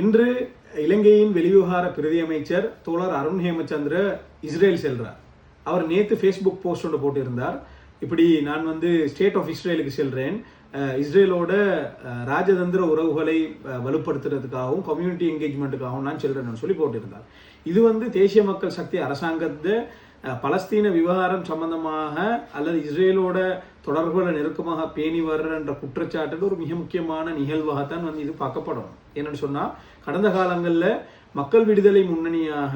இன்று இலங்கையின் வெளிவிவகார பிரதி அமைச்சர் தோழர் அருண் ஹேமச்சந்திர இஸ்ரேல் செல்றார். அவர் நேற்று ஃபேஸ்புக் போஸ்ட் ஒன்று போட்டிருந்தார். இப்படி நான் வந்து ஸ்டேட் ஆஃப் இஸ்ரேலுக்கு செல்கிறேன் இஸ்ரேலோட ராஜதந்திர உறவுகளை வலுப்படுத்துறதுக்காகவும் கம்யூனிட்டி என்கேஜ்மெண்ட்டுக்காகவும் நான் செல்றேன்னு சொல்லி போட்டிருந்தார். இது வந்து தேசிய மக்கள் சக்தி அரசாங்கத்தை பலஸ்தீன விவகாரம் சம்பந்தமாக அல்லது இஸ்ரேலோட தொடர்புகளை நெருக்கமாக பேணி வர்றன்ற குற்றச்சாட்டுக்கு ஒரு மிக முக்கியமான நிகழ்வாகத்தான் வந்து இது பார்க்கப்படும். என்னென்னு சொன்னால் கடந்த காலங்களில் மக்கள் விடுதலை முன்னணியாக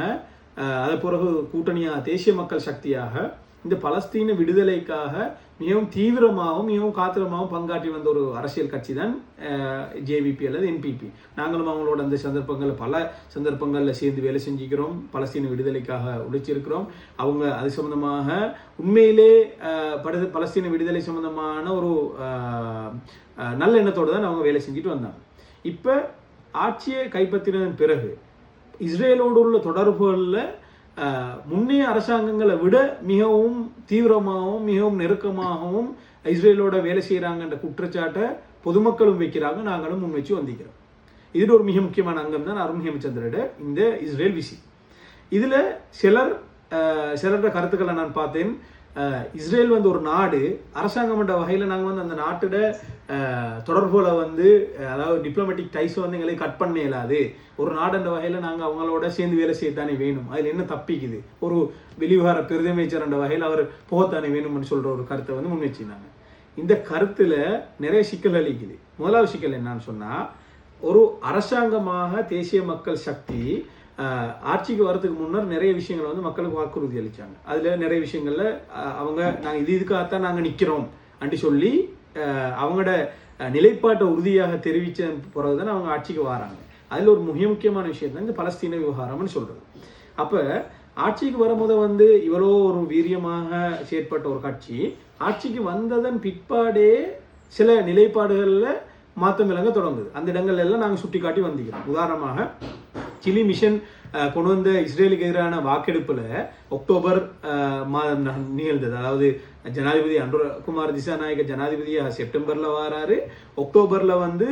அஹ், அது பிறகு கூட்டணியாக தேசிய மக்கள் சக்தியாக இந்த பலஸ்தீன விடுதலைக்காக மிகவும் தீவிரமாகவும் மிகவும் காத்திரமாகவும் பங்காற்றி வந்த ஒரு அரசியல் கட்சி தான் ஜேவிபி அல்லது என்பிபி நாங்களும் அவங்களோட அந்த சந்தர்ப்பங்களில் பல சந்தர்ப்பங்களில் சேர்ந்து வேலை செஞ்சுக்கிறோம் பலஸ்தீன விடுதலைக்காக உழைச்சிருக்கிறோம். அவங்க அது சம்மந்தமாக உண்மையிலே படு- பலஸ்தீன விடுதலை சம்மந்தமான ஒரு நல்ல எண்ணத்தோடு தான் அவங்க வேலை செஞ்சுட்டு வந்தாங்க. இப்போ ஆட்சியை கைப்பற்றினதன் பிறகு இஸ்ரேலோடு உள்ள தொடர்புகளில் முன்னைய அரசாங்கங்களை விட மிகவும் தீவிரமாகவும் மிகவும் நெருக்கமாகவும் இஸ்ரேலோட வேலை செய்கிறாங்கன்ற குற்றச்சாட்டை பொதுமக்களும் வைக்கிறாங்க நாங்களும் முன் வச்சு வந்திக்கிறோம். இதில் ஒரு மிக முக்கியமான அங்கம் தான் அருண் ஹேமச்சந்திரோட இந்த இஸ்ரேல் விசி. இதில் சிலர் சிலரோட கருத்துக்களை நான் பார்த்தேன். இஸ்ரேல் வந்து ஒரு நாடு. அரசாங்கம் என்ற வகையில் நாங்கள் வந்து அந்த நாட்டோட அஹ், வந்து அதாவது டிப்ளமேட்டிக் டைஸ் வந்து எங்களை கட் பண்ண இயலாது. ஒரு நாடுன்ற வகையில் நாங்கள் அவங்களோட சேர்ந்து வேலை செய்யத்தானே வேணும். அதில் என்ன தப்பிக்குது? ஒரு வெளிவிவகார பிரதியமைச்சர் என்ற வகையில் அவர் போகத்தானே வேணும்னு சொல்கிற ஒரு கருத்தை வந்து முன் வச்சிருந்தாங்க இந்த கருத்தில் நிறைய சிக்கல் அளிக்குது முதலாவது சிக்கல் என்னன்னு சொன்னால் ஒரு அரசாங்கமாக தேசிய மக்கள் சக்தி ஆட்சிக்கு வரதுக்கு முன்னர் நிறைய விஷயங்களை வந்து மக்களுக்கு வாக்குறுதி அளித்தாங்க அதில் நிறைய விஷயங்களில் அவங்க நாங்கள் இது இதுக்காகத்தான் நாங்கள் நிற்கிறோம் அப்படி சொல்லி அவங்களோட நிலைப்பாட்டை உறுதியாக தெரிவித்த பிறகு தான் அவங்க ஆட்சிக்கு வராங்க. அதில் ஒரு மிக முக்கியமான விஷயம் தான் இந்த பலஸ்தீன விவகாரம்னு சொல்கிறது அப்போ ஆட்சிக்கு வரும்போது வந்து இவ்வளோ ஒரு வீரியமாக செயற்பட்ட ஒரு கட்சி ஆட்சிக்கு வந்ததன் பிற்பாடே சில நிலைப்பாடுகளில் மாற்றம் விளங்க தொடங்குது. அந்த இடங்கள்ல எல்லாம் நாங்கள் சுட்டி காட்டி வந்திக்கிறோம். உதாரணமாக சிலி மிஷன் கொண்டு வந்த இஸ்ரேலுக்கு எதிரான வாக்கெடுப்பில் அக்டோபர் மாதம் நிகழ்ந்தது. அதாவது ஜனாதிபதி அன்ருகுமார் திசாநாயக ஜனாதிபதியாக செப்டம்பரில் வராரு. அக்டோபரில் வந்து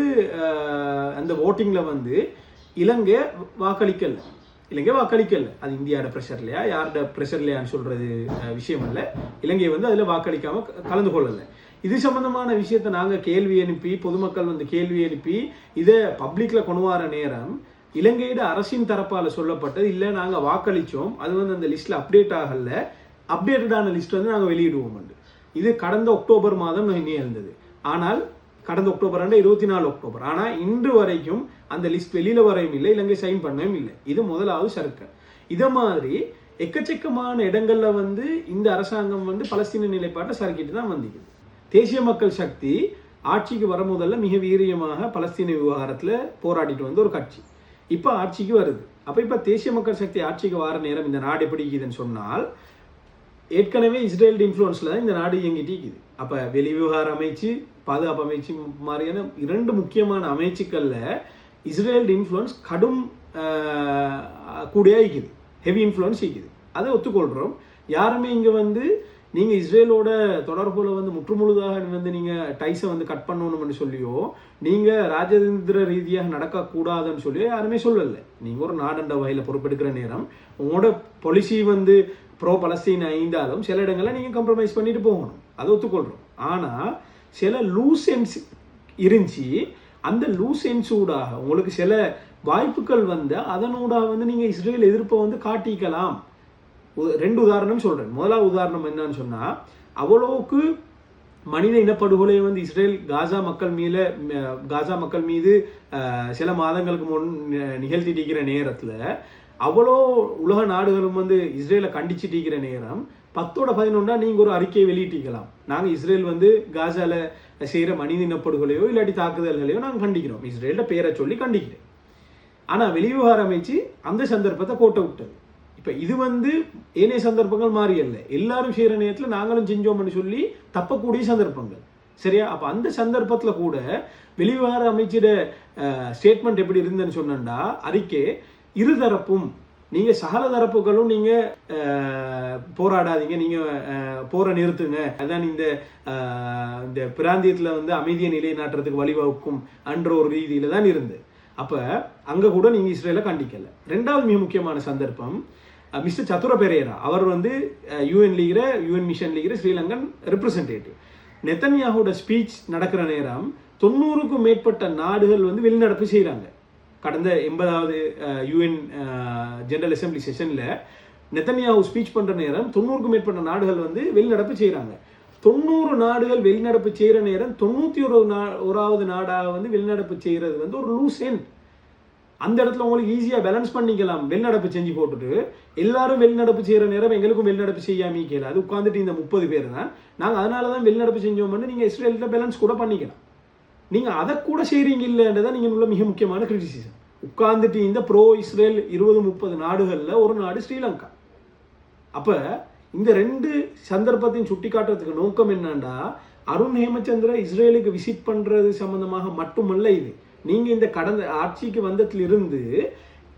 அந்த ஓட்டிங்கில் வந்து இலங்கை வாக்களிக்கல. இலங்கை வாக்களிக்கல. அது இந்தியாவோட ப்ரெஷர்லையா யாரோட ப்ரெஷர்லையான்னு இல்லையான்னு சொல்கிறது விஷயம் இல்லை இலங்கை வந்து அதில் வாக்களிக்காமல் கலந்து கொள்ளலை. இது சம்பந்தமான விஷயத்தை நாங்கள் கேள்வி அனுப்பி பொதுமக்கள் வந்து கேள்வி அனுப்பி இதை பப்ளிக்கில் கொண்டு வர நேரம் இலங்கையிட அரசின் தரப்பால் சொல்லப்பட்டது இல்லை நாங்கள் வாக்களித்தோம் அது வந்து அந்த லிஸ்ட்டில் அப்டேட் ஆகல. அப்டேட்டடான லிஸ்ட் வந்து நாங்கள் வெளியிடுவோம் இது கடந்த அக்டோபர் மாதம் இருந்தது. ஆனால் கடந்த அக்டோபர் ஆண்டு இருபத்தி நாலு அக்டோபர். ஆனால் இன்று வரைக்கும் அந்த லிஸ்ட் வெளியில் வரையும் இல்லை இலங்கை சைன் பண்ணவும் இல்லை. இது முதலாவது சர்க்கை இதை மாதிரி எக்கச்சக்கமான இடங்கள்ல வந்து இந்த அரசாங்கம் வந்து பலஸ்தீன நிலைப்பாட்டை சறுக்கிட்டு தான் வந்திக்குது. தேசிய மக்கள் சக்தி ஆட்சிக்கு வர முதல்ல மிக வீரியமாக பலஸ்தீன விவகாரத்தில் போராடிட்டு வந்த ஒரு கட்சி. இப்போ ஆட்சிக்கு வருது. அப்போ இப்போ தேசிய மக்கள் சக்தி ஆட்சிக்கு வர நேரம் இந்த நாடு எப்படி இருக்குதுன்னு சொன்னால் ஏற்கனவே இஸ்ரேல் இன்ஃப்ளூயன்ஸில் தான் இந்த நாடு இயங்கிட்டு இருக்குது. அப்போ வெளிவிவகார அமைச்சு பாதுகாப்பு அமைச்சு மாதிரியான இரண்டு முக்கியமான அமைச்சுக்களில் இஸ்ரேல் இன்ஃப்ளூயன்ஸ் கடும் கூடையாக இருக்குது ஹெவி இன்ஃப்ளூயன்ஸ் இருக்குது அதை ஒத்துக்கொள்கிறோம் யாருமே இங்கே வந்து நீங்கள் இஸ்ரேலோட தொடர்புல வந்து முற்றுமுழுதாக வந்து நீங்கள் டைஸை வந்து கட் பண்ணணும்னு சொல்லியோ நீங்கள் ராஜதந்திர ரீதியாக நடக்கக்கூடாதுன்னு சொல்லி யாருமே சொல்லலை. நீங்கள் ஒரு நாடண்ட வகையில் பொறுப்பெடுக்கிற நேரம் உங்களோட பாலிசி வந்து ப்ரோ பலஸ்தீன் ஐந்தாலும் சில இடங்களில் நீங்கள் கம்ப்ரமைஸ் பண்ணிட்டு போகணும். அதை ஒத்துக்கொள்கிறோம் ஆனால் சில லூஸ் என்ஸ் இருந்துச்சு. அந்த லூஸ் என்ஸூடாக உங்களுக்கு சில வாய்ப்புகள் வந்து அதனூடாக வந்து நீங்கள் இஸ்ரேல் எதிர்ப்பை வந்து காட்டிக்கலாம். ரெண்டு உதாரணம் சொல்கிறேன் முதலாவது உதாரணம் என்னன்னு சொன்னால் அவ்வளோவுக்கு மனித இனப்படுகொலை வந்து இஸ்ரேல் காசா மக்கள் மீது காசா மக்கள் மீது சில மாதங்களுக்கு முன் நிகழ்த்திட்டிருக்கிற நேரத்தில் அவ்வளோ உலக நாடுகளும் வந்து இஸ்ரேலை கண்டிச்சுட்டிருக்கிற நேரம் பத்தோட பதினொன்றா நீங்கள் ஒரு அறிக்கையை வெளியிட்டிக்கலாம் நாங்கள் இஸ்ரேல் வந்து காசாவில் செய்கிற மனித இனப்படுகொலையோ இல்லாட்டி தாக்குதல்களையோ நாங்கள் கண்டிக்கிறோம். இஸ்ரேலில் பேரை சொல்லி கண்டிக்கிறேன். ஆனால் வெளிவிவகார அமைச்சு அந்த சந்தர்ப்பத்தை கோட்டை விட்டது. இப்போ இது வந்து ஏனைய சந்தர்ப்பங்கள் மாறி இல்லை எல்லாரும் செய்கிற நேரத்தில் நாங்களும் செஞ்சோம்னு சொல்லி தப்பக்கூடிய சந்தர்ப்பங்கள். சரியா? அப்போ அந்த சந்தர்ப்பத்தில் கூட வெளிவிவகார அமைச்சர ஸ்டேட்மெண்ட் எப்படி இருந்தேன்னு சொன்னா அறிக்கை இருதரப்பும் நீங்கள் சகல தரப்புகளும் நீங்கள் போராடாதீங்க நீங்கள் போரை நிறுத்துங்க. அதான் இந்த இந்த பிராந்தியத்தில் வந்து அமைதியை நிலைநாட்டுறதுக்கு வழிவகுக்கும் அன்ற ஒரு ரீதியில தான் இருந்து அப்போ அங்க கூட நீங்க இஸ்ரேலை கண்டிக்கலை. ரெண்டாவது மிக முக்கியமான சந்தர்ப்பம் மிஸ்டர் சதுர பெரேரா. அவர் வந்து யூஎன் லீகிற யூஎன் மிஷன் லீகிற ஸ்ரீலங்கன் ரெப்ரசன்டேட்டிவ் நெத்தன்யாகோட ஸ்பீச் நடக்கிற நேரம் தொண்ணூறுக்கும் மேற்பட்ட நாடுகள் வந்து வெளிநடப்பு செய்கிறாங்க கடந்த எண்பதாவது யூஎன் ஜெனரல் அசெம்பிளி செஷனில் நெத்தன்யாவு ஸ்பீச் பண்ணுற நேரம் தொண்ணூறுக்கும் மேற்பட்ட நாடுகள் வந்து வெளிநடப்பு செய்கிறாங்க தொண்ணூறு நாடுகள் வெளிநடப்பு செய்கிற நேரம் தொண்ணூற்றி ஒரு நா ஓராவது நாடாக வந்து வெளிநடப்பு செய்கிறது வந்து ஒரு லூஸ் எண்ட் அந்த இடத்துல உங்களுக்கு ஈஸியாக பேலன்ஸ் பண்ணிக்கலாம். வெளிநடப்பு செஞ்சு போட்டுட்டு எல்லாரும் வெளிநடப்பு செய்கிற நேரம் எங்களுக்கும் வெளிநடப்பு செய்யாமே கேளு அது உட்காந்துட்டு இந்த முப்பது பேர் தான். நாங்கள் அதனால தான் வெளிநடப்பு செஞ்சோம்னு நீங்கள் இஸ்ரேல்கிட்ட பேலன்ஸ் கூட பண்ணிக்கலாம். நீங்கள் அதை கூட செய்கிறீங்க இல்லைன்றதான் நீங்கள் உள்ள மிக முக்கியமான கிரிட்டிசிசம் உட்கார்ந்துட்டு இந்த ப்ரோ இஸ்ரேல் இருபது முப்பது நாடுகளில் ஒரு நாடு ஸ்ரீலங்கா. அப்போ இந்த ரெண்டு சந்தர்ப்பத்தையும் சுட்டி காட்டுறதுக்கு நோக்கம் என்னன்னா அருண் ஹேமச்சந்திர இஸ்ரேலுக்கு விசிட் பண்ணுறது சம்மந்தமாக மட்டுமல்ல இது. நீங்கள் இந்த கடந்த ஆட்சிக்கு வந்ததிலிருந்து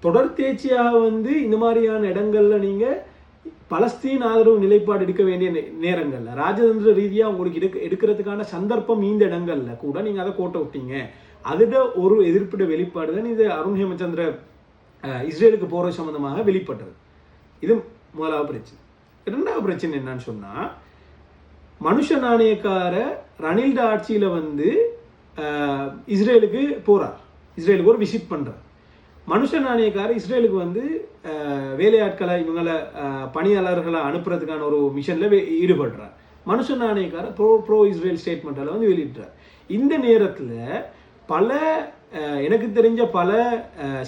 தொடர்த்தேர்ச்சியாக வந்து இந்த மாதிரியான இடங்கள்ல நீங்கள் பலஸ்தீன் ஆதரவு நிலைப்பாடு எடுக்க வேண்டிய நே- ராஜதந்திர ரீதியாக உங்களுக்கு எடுக்க எடுக்கிறதுக்கான சந்தர்ப்பம் இந்த இடங்களில் கூட நீங்கள் அதை கோட்டை விட்டீங்க. அதில் ஒரு எதிர்ப்பிட வெளிப்பாடு தான் இது அருண் ஹேமச்சந்திர இஸ்ரேலுக்கு போகிற சம்மந்தமாக வெளிப்பட்டது. இது முதலாவது பிரச்சனை. இரண்டாவது பிரச்சனை என்னன்னு சொன்னால் மனுஷ நாணயக்கார ரணில்ட ஆட்சியில் வந்து இஸ்ரேலுக்கு போகிறார் இஸ்ரேலுக்கு ஒரு விசிட் பண்ணுறார் மனுஷ நாணயக்கார் இஸ்ரேலுக்கு வந்து வேலையாட்களை இவங்களை பணியாளர்களை அனுப்புறதுக்கான ஒரு மிஷனில் ஈடுபடுறார். Manusha Nanayakkara pro pro Israel ஸ்டேட்மெண்ட்டில் வந்து வெளியிடுறார். இந்த நேரத்தில் பல எனக்கு தெரிஞ்ச பல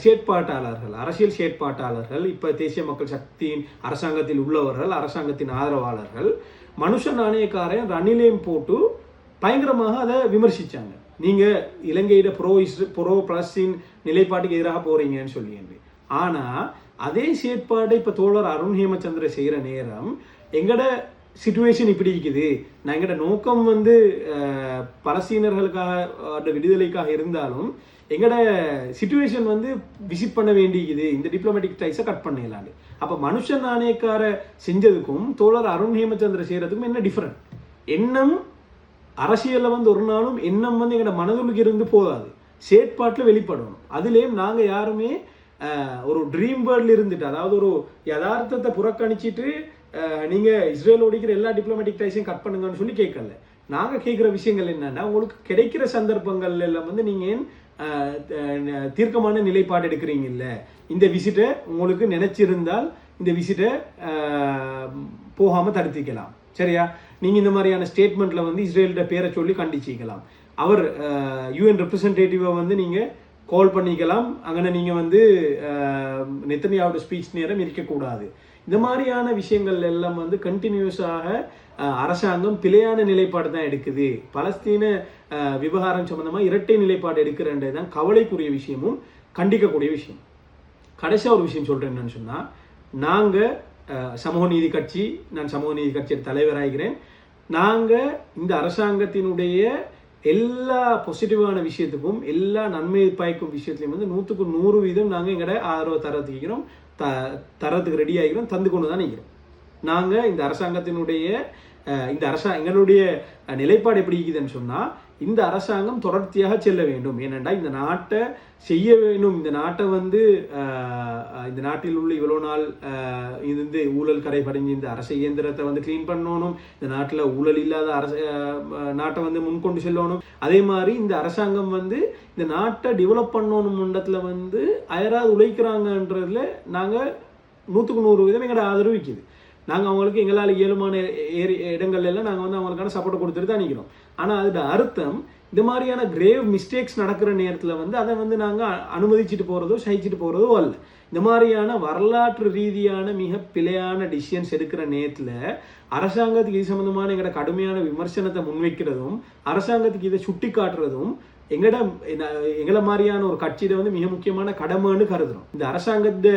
செயற்பாட்டாளர்கள் அரசியல் செயற்பாட்டாளர்கள் இப்போ தேசிய மக்கள் சக்தியின் அரசாங்கத்தில் உள்ளவர்கள் அரசாங்கத்தின் ஆதரவாளர்கள் மனுஷ நாணயக்காரன் ரணிலையும் போட்டு பயங்கரமாக அதை விமர்சித்தாங்க நீங்கள் இலங்கையிட ப்ரோ இஸ்ரே ப்ரோ பலஸ்தீன் நிலைப்பாட்டுக்கு எதிராக போகிறீங்கன்னு சொல்லி ஆனால் அதே செயற்பாடை இப்போ தோழர் அருண் ஹேமச்சந்திர செய்கிற நேரம் எங்கட சுச்சுவேஷன் இப்படி இருக்குது. நான் எங்களோட நோக்கம் வந்து அஹ், பலஸ்தீனர்களுக்காக அந்த விடுதலைக்காக இருந்தாலும் எங்கட சுச்சுவேஷன் வந்து விசிட் பண்ண வேண்டியது. இந்த டிப்ளமேட்டிக் டைஸை கட் பண்ணிடலாண்டு அப்போ மனுஷன் நாணயக்கார செஞ்சதுக்கும் தோழர் அருண் ஹேமச்சந்திர செய்கிறதுக்கும் என்ன டிஃப்ரெண்ட் எண்ணம் அரசியலில் வந்து ஒரு நாளும் எண்ணம் வந்து எங்களோட மனதுக்கு இருந்து போகாது. செயற்பாட்டில் வெளிப்படணும். அதுலேயும் நாங்கள் யாருமே ஒரு ட்ரீம் வேர்ல்டில் இருந்துட்டு அதாவது ஒரு யதார்த்தத்தை புறக்கணிச்சிட்டு நீங்கள் இஸ்ரேல் ஒடிக்கிற எல்லா டிப்ளமேட்டிக் டைஸையும் கட் பண்ணுங்கன்னு சொல்லி கேட்கல. நாங்கள் கேட்குற விஷயங்கள் என்னென்னா உங்களுக்கு கிடைக்கிற சந்தர்ப்பங்கள் எல்லாம் வந்து நீங்கள் ஏன் தீர்க்கமான நிலைப்பாடு எடுக்கிறீங்க இல்லை இந்த விசிட்டை உங்களுக்கு நினச்சிருந்தால் இந்த விசிட்டை போகாமல் தடுத்திக்கலாம். சரியா? நீங்கள் இந்த மாதிரியான ஸ்டேட்மெண்ட்டில் வந்து இஸ்ரேல்கிட்ட பேரை சொல்லி கண்டிச்சிக்கலாம். அவர் யூஎன் ரெப்ரசன்டேட்டிவை வந்து நீங்கள் கால் பண்ணிக்கலாம். அங்கே நீங்கள் வந்து அஹ், நெத்தனியாவோட ஸ்பீச் நேரம் இருக்கக்கூடாது. இந்த மாதிரியான விஷயங்கள் எல்லாம் வந்து கண்டினியூஸாக அரசாங்கம் பிழையான நிலைப்பாடு தான் எடுக்குது. பலஸ்தீன விவகாரம் சம்மந்தமாக இரட்டை நிலைப்பாடு எடுக்கிறன்றது தான் கவலைக்குரிய விஷயமும் கண்டிக்கக்கூடிய விஷயம். கடைசியாக ஒரு விஷயம் சொல்கிறேன் என்னன்னு சொன்னால் நாங்கள் சமூக நீதி கட்சி நான் சமூக நீதி கட்சியின் தலைவராகிறேன். நாங்கள் இந்த அரசாங்கத்தினுடைய எல்லா பாசிட்டிவான விஷயத்துக்கும் எல்லா நன்மை பயக்கும் விஷயத்துலையும் வந்து நூற்றுக்கு நூறு வீதம் நாங்கள் எங்களோட ஆதரவு தரத்துக்கிறோம் த தரத்துக்கு ரெடி ஆகிறோம் தந்து கொண்டு தான் நிற்கிறோம் நாங்கள் இந்த அரசாங்கத்தினுடைய இந்த அரசா எங்களுடைய நிலைப்பாடு எப்படி இருக்குதுன்னு சொன்னால் இந்த அரசாங்கம் தொடர்ச்சியாக செல்ல வேண்டும். ஏனென்றால் இந்த நாட்டை செய்ய வேண்டும். இந்த நாட்டை வந்து இந்த நாட்டில் உள்ள இவ்வளோ நாள் இருந்து ஊழல் கரைபடைஞ்சு இந்த அரச இயந்திரத்தை வந்து க்ளீன் பண்ணணும். இந்த நாட்டில் ஊழல் இல்லாத அரச நாட்டை வந்து முன்கொண்டு செல்லணும். அதே மாதிரி இந்த அரசாங்கம் வந்து இந்த நாட்டை டெவலப் பண்ணணும் மண்டத்தில் வந்து அயராது உழைக்கிறாங்கன்றதுல நாங்கள் நூற்றுக்கு நூறு விதம் எங்களோட ஆதரவு விற்கிது நாங்கள் அவங்களுக்கு எங்களால் இயலுமான ஏரி இடங்கள்ல எல்லாம் நாங்கள் வந்து அவங்களுக்கான சப்போர்ட் கொடுத்துட்டு தான் நிற்கிறோம் ஆனால் அதோட அர்த்தம் இந்த மாதிரியான கிரேவ் மிஸ்டேக்ஸ் நடக்கிற நேரத்தில் வந்து அதை வந்து நாங்கள் அனுமதிச்சுட்டு போகிறதோ சகிச்சுட்டு போகிறதோ அல்ல. இந்த மாதிரியான வரலாற்று ரீதியான மிக பிழையான டிசிஷன்ஸ் எடுக்கிற நேரத்தில் அரசாங்கத்துக்கு இது சம்மந்தமான எங்களோட கடுமையான விமர்சனத்தை முன்வைக்கிறதும் அரசாங்கத்துக்கு இதை சுட்டி காட்டுறதும் எங்கட எங்களை மாதிரியான ஒரு கட்சியில வந்து மிக முக்கியமான கடமைன்னு கருதுறோம். இந்த அரசாங்கத்த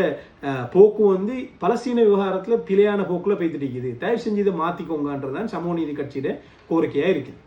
போக்கு வந்து பலஸ்தீன விவகாரத்துல பிழையான போக்குல போய்த்துட்டு இருக்குது. தயவு செஞ்சு இதை மாத்திக்கோங்கன்றதான் சமூக நீதி கட்சியிட கோரிக்கையா இருக்குது.